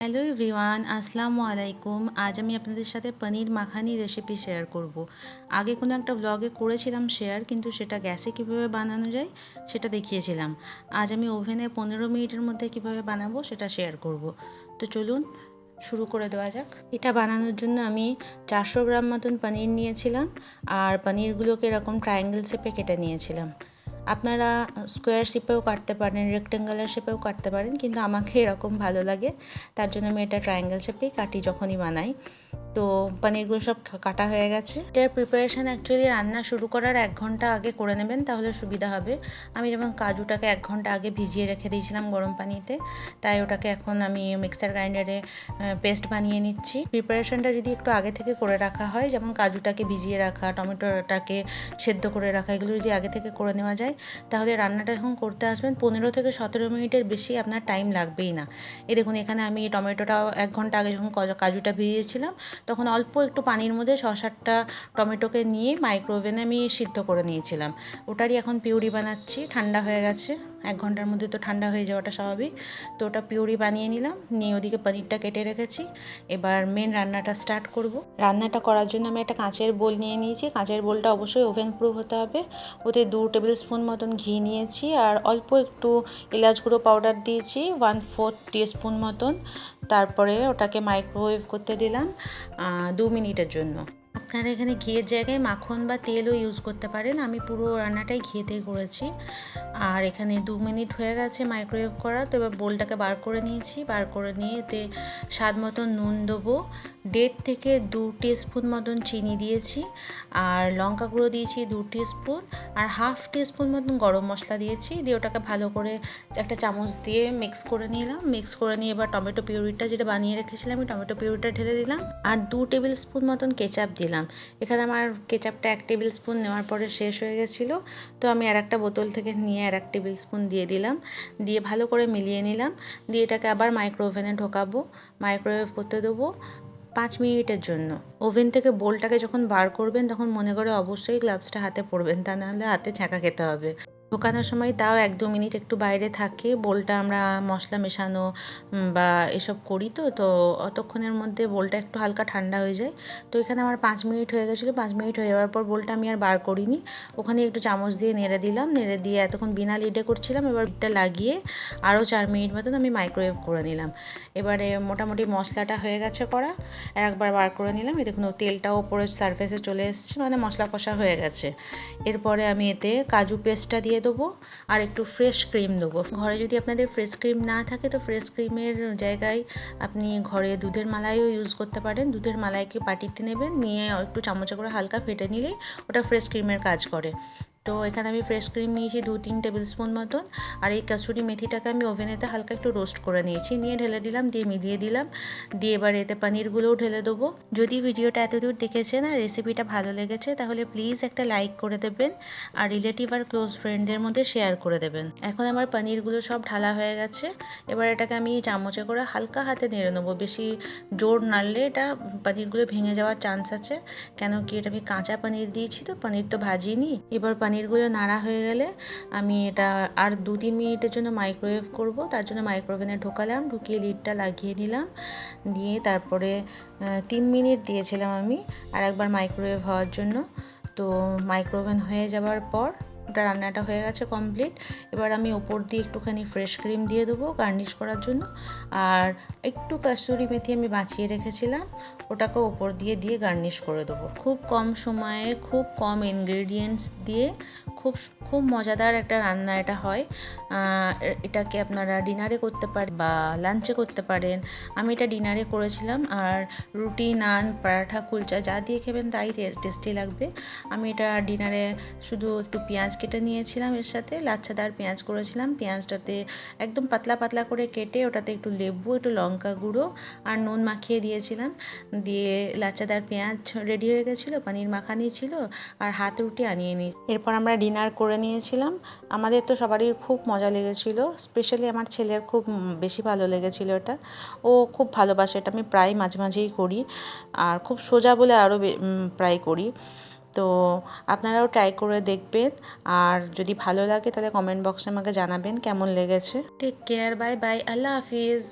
Hello everyone আসসালামু আলাইকুম আজ আমি আপনাদের সাথে পনির মাখানি রেসিপি শেয়ার করব। আগে কোনো একটা ব্লগে করেছিলাম শেয়ার কিন্তু সেটা গ্যাসে কীভাবে বানানো যায় সেটা দেখিয়েছিলাম আজ আমি ওভেনে পনেরো মিনিটের মধ্যে কীভাবে বানাবো সেটা শেয়ার করব। তো চলুন, শুরু করে দেওয়া যাক এটা বানানোর জন্য আমি চারশো গ্রাম মতন পনির নিয়েছিলাম, আর পনিরগুলোকে এরকম ট্রায়াঙ্গেল শেপে কেটে নিয়েছিলাম আপনারা স্কোয়ার শেপেও কাটতে পারেন রেক্টেঙ্গুলার শেপেও কাটতে পারেন, কিন্তু আমাকে এরকম ভালো লাগে। তার জন্য আমি এটা ট্রায়াঙ্গেল শেপেই কাটি যখনই বানাই। তো পনিরগুলো সব কাটা হয়ে গেছে। এটার প্রিপারেশান অ্যাকচুয়ালি রান্না শুরু করার এক ঘণ্টা আগে করে নেবেন, তাহলে সুবিধা হবে। আমি যেমন কাজুটাকে এক ঘণ্টা আগে ভিজিয়ে রেখে দিয়েছিলাম গরম পানিতে, তাই ওটাকে এখন আমি মিক্সার গ্রাইন্ডারে পেস্ট বানিয়ে নিচ্ছি। প্রিপারেশানটা যদি একটু আগে থেকে করে রাখা হয়, যেমন কাজুটাকে ভিজিয়ে রাখা, টমেটোটাকে সেদ্ধ করে রাখা, এগুলো যদি আগে থেকে করে নেওয়া যায়, তাহলে রান্নাটা যখন করতে আসবেন। পনেরো থেকে সতেরো মিনিটের বেশি আপনার টাইম লাগবেই না। এ দেখুন, এখানে আমি টমেটোটা এক ঘণ্টা আগে যখন কাজুটা ভিজিয়েছিলাম তখন অল্প একটু পানির মধ্যে সাতটা টমেটোকে নিয়ে মাইক্রোওভেনে আমি সিদ্ধ করে নিয়েছিলাম। ওটারই এখন পিউরি বানাচ্ছি, ঠান্ডা হয়ে গেছে। এক ঘণ্টার মধ্যে তো ঠান্ডা হয়ে যাওয়াটা স্বাভাবিক। তো ওটা পিউরি বানিয়ে নিলাম, নিয়ে ওদিকে পনিরটা কেটে রেখেছি। এবার মেন রান্নাটা স্টার্ট করব। রান্নাটা করার জন্য আমি একটা কাঁচের বোল নিয়ে নিয়েছি। কাঁচের বোলটা অবশ্যই ওভেন প্রুফ হতে হবে। ওতে দু টেবিল স্পুন মতন ঘি নিয়েছি আর অল্প একটু এলাচ গুঁড়ো পাউডার দিয়েছি ওয়ান ফোর্থ স্পুন মতন। তারপরে ওটাকে মাইক্রোওয়েভ করতে দিলাম দু মিনিটের জন্য। আপনারা এখানে ঘিয়ের জায়গায় মাখন বা তেলও ইউজ করতে পারেন। আমি পুরো রান্নাটাই ঘিয়েতেই করেছি। আর এখানে দু মিনিট হয়ে গেছে মাইক্রোওয়েভ করা, তো এবার বোলটাকে বার করে নিয়েছি। বার করে নিয়ে এতে স্বাদ মতন নুন দেবো। দেড় থেকে দু স্পুন মতন চিনি দিয়েছি। আর লঙ্কা গুঁড়ো দিয়েছি দু স্পুন আর হাফ স্পুন মতন গরম মশলা দিয়েছি। দিয়ে ওটাকে ভালো করে একটা চামচ দিয়ে মিক্স করে নিলাম। মিক্স করে নিয়ে এবার টমেটো পিউরিটা যেটা বানিয়ে রেখেছিলাম আমি টমেটো পিউরিটা ঢেলে দিলাম। আর দু টেবিল স্পুন মতন কেচাপ দিলাম। এখানে আমার কেচাপটা এক টেবিল স্পুন নেওয়ার পরে শেষ হয়ে গেছিল। তো আমি আর একটা বোতল থেকে নিয়ে আর এক টেবিল স্পুন দিয়ে দিলাম। দিয়ে ভালো করে মিলিয়ে নিলাম। দিয়ে এটাকে আবার মাইক্রো ওভেনে ঢোকাবো। মাইক্রোওয়েভ করতে দেবো পাঁচ মিনিটের জন্য। ওভেন থেকে বোলটাকে যখন বার করবেন, তখন মনে করে অবশ্যই গ্লাভসটা হাতে পরবেন। তা নাহলে হাতে ছ্যাঁকা খেতে হবে। ঢোকানোর সময় তাও এক দু মিনিট একটু বাইরে থাকে। বোলটা আমরা মশলা মেশানো বা এসব করি তো তো অতক্ষণের মধ্যে বোলটা একটু হালকা ঠান্ডা হয়ে যায়। তো এখানে আমার পাঁচ মিনিট হয়ে গেছিল। পাঁচ মিনিট হয়ে যাওয়ার পর বোলটা আমি আর বার করিনি। ওখানে একটু চামচ দিয়ে নেড়ে দিলাম। নেড়ে দিয়ে এতক্ষণ বিনা লিডে করছিলাম। এবার এটা লাগিয়ে আরও চার মিনিট মতন আমি মাইক্রোওয়েভ করে নিলাম। এবারে মোটামুটি মশলাটা হয়ে গেছে করা। একবার বার করে নিলাম। দেখুন তেলটাও ওপরে সারফেসে চলে এসছে। মানে মশলা কষা হয়ে গেছে। এরপরে আমি এতে কাজু পেস্টটা দিয়ে দেবো আর একটু ফ্রেশ ক্রিম দেবো। ঘরে যদি আপনাদের ফ্রেশ ক্রিম না থাকে, তো ফ্রেশ ক্রিমের জায়গায় আপনি ঘরে দুধের মালাইও ইউজ করতে পারেন। দুধের মালাইকে পাটিতে নেবেন, নিয়ে একটু চামচে করে হালকা ফেটে নিলেই ওটা ফ্রেশ ক্রিমের কাজ করে। তো এখানে আমি ফ্রেশ ক্রিম নিয়েছি দু তিন টেবিল স্পুন মতন। আর এই কাসুরি মেথিটাকে আমি ওভেনেতে হালকা একটু রোস্ট করে নিয়েছি। নিয়ে ঢেলে দিলাম, দিয়ে মিলিয়ে দিলাম। দিয়ে এবার এতে পানিরগুলোও ঢেলে দেবো। যদি ভিডিওটা এতদূর দেখেছেন আর রেসিপিটা ভালো লেগেছে, তাহলে প্লিজ একটা লাইক করে দেবেন। আর রিলেটিভ আর ক্লোজ ফ্রেন্ডদের মধ্যে শেয়ার করে দেবেন। এখন আমার পানিরগুলো সব ঢালা হয়ে গেছে। এবার এটাকে আমি চামচে করে হালকা হাতে নেড়ে নেব। বেশি জোর নাড়লে এটা পানিরগুলো ভেঙে যাওয়ার চান্স আছে। কেন কি এটা আমি কাঁচা পানির দিয়েছি তো পানির তো ভাজিনি। এবার পানির পনিরগুলো নাড়া হয়ে গেলে আমি এটা আর দু তিন মিনিটের জন্য মাইক্রোওয়েভ করব। তার জন্য মাইক্রোওভেনে ঢোকালাম, ঢুকিয়ে লিডটা লাগিয়ে দিলাম দিয়ে তারপরে তিন মিনিট দিয়েছিলাম আমি আর একবার মাইক্রোওয়েভ হওয়ার জন্য। তো মাইক্রোওভেন হয়ে যাওয়ার পর ওটা রান্নাটা হয়ে গেছে কমপ্লিট এবার আমি ওপর দিয়ে একটুখানি ফ্রেশ ক্রিম দিয়ে দেবো গার্নিশ করার জন্য। আর একটু কাসুরি মেথি আমি বাঁচিয়ে রেখেছিলাম ওটাকে ওপর দিয়ে দিয়ে গার্নিশ করে দেবো। খুব কম সময়ে, খুব কম ইনগ্রেডিয়েন্টস দিয়ে খুব খুব মজাদার একটা রান্না এটা হয়। এটাকে আপনারা ডিনারে করতে পারেন বা লাঞ্চে করতে পারেন। আমি এটা ডিনারে করেছিলাম, আর রুটি, নান, পরাঠা, কুলচা যা দিয়ে খেবেন তাই টেস্টি লাগবে। আমি এটা ডিনারে শুধু একটু পেঁয়াজ কেটে নিয়েছিলাম এর সাথে। লাচ্ছাদার পেঁয়াজ করেছিলাম। পেঁয়াজটাতে একদম পাতলা পাতলা করে কেটে ওটাতে একটু লেবু, একটু লঙ্কা গুঁড়ো আর নুন মাখিয়ে দিয়েছিলাম। দিয়ে লাচ্ছাদার পেঁয়াজ রেডি হয়ে গেছিল, পানির মাখানি ছিল আর হাত রুটি আনিয়ে নিই এরপর আমরা ডিনার করে নিয়েছিলাম। আমাদের তো সবারই খুব মজা লেগেছিলো স্পেশালি আমার ছেলের খুব বেশি ভালো লেগেছিলো এটা। ও খুব ভালোবাসে এটা, আমি প্রায় মাঝে মাঝেই করি। আর খুব সোজা বলে আরও প্রায় করি। তো আপনারাও ট্রাই করে দেখবেন। আর যদি ভালো লাগে তাহলে কমেন্ট বক্সে আমাকে জানাবেন কেমন লেগেছে। টেক কেয়ার বাই বাই আল্লাহ হাফিজ।